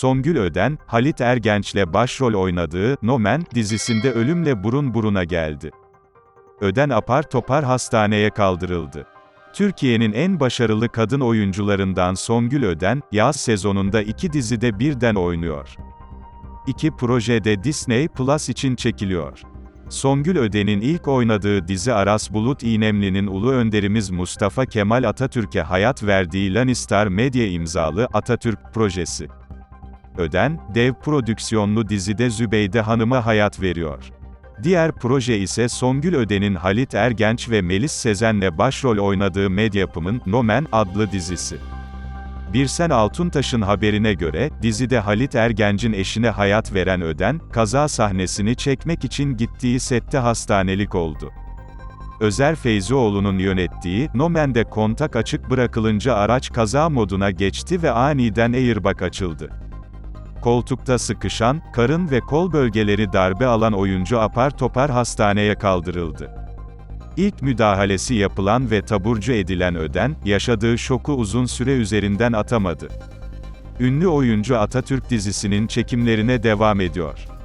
Songül Öden, Halit Ergenç'le başrol oynadığı Nomen dizisinde ölümle burun buruna geldi. Öden apar topar hastaneye kaldırıldı. Türkiye'nin en başarılı kadın oyuncularından Songül Öden, yaz sezonunda iki dizide birden oynuyor. İki projede Disney Plus için çekiliyor. Songül Öden'in ilk oynadığı dizi Aras Bulut İynemli'nin ulu önderimiz Mustafa Kemal Atatürk'e hayat verdiği Lannistar Medya imzalı Atatürk projesi. Öden, dev prodüksiyonlu dizide Zübeyde Hanım'a hayat veriyor. Diğer proje ise Songül Öden'in Halit Ergenç ve Melis Sezen'le başrol oynadığı Medyapım'ın Nomen adlı dizisi. Birsen Altuntaş'ın haberine göre, dizide Halit Ergenç'in eşine hayat veren Öden, kaza sahnesini çekmek için gittiği sette hastanelik oldu. Özer Feyzioğlu'nun yönettiği, Nomen'de kontak açık bırakılınca araç kaza moduna geçti ve aniden airbag açıldı. Koltukta sıkışan, karın ve kol bölgeleri darbe alan oyuncu apar topar hastaneye kaldırıldı. İlk müdahalesi yapılan ve taburcu edilen Öden, yaşadığı şoku uzun süre üzerinden atamadı. Ünlü oyuncu Atatürk dizisinin çekimlerine devam ediyor.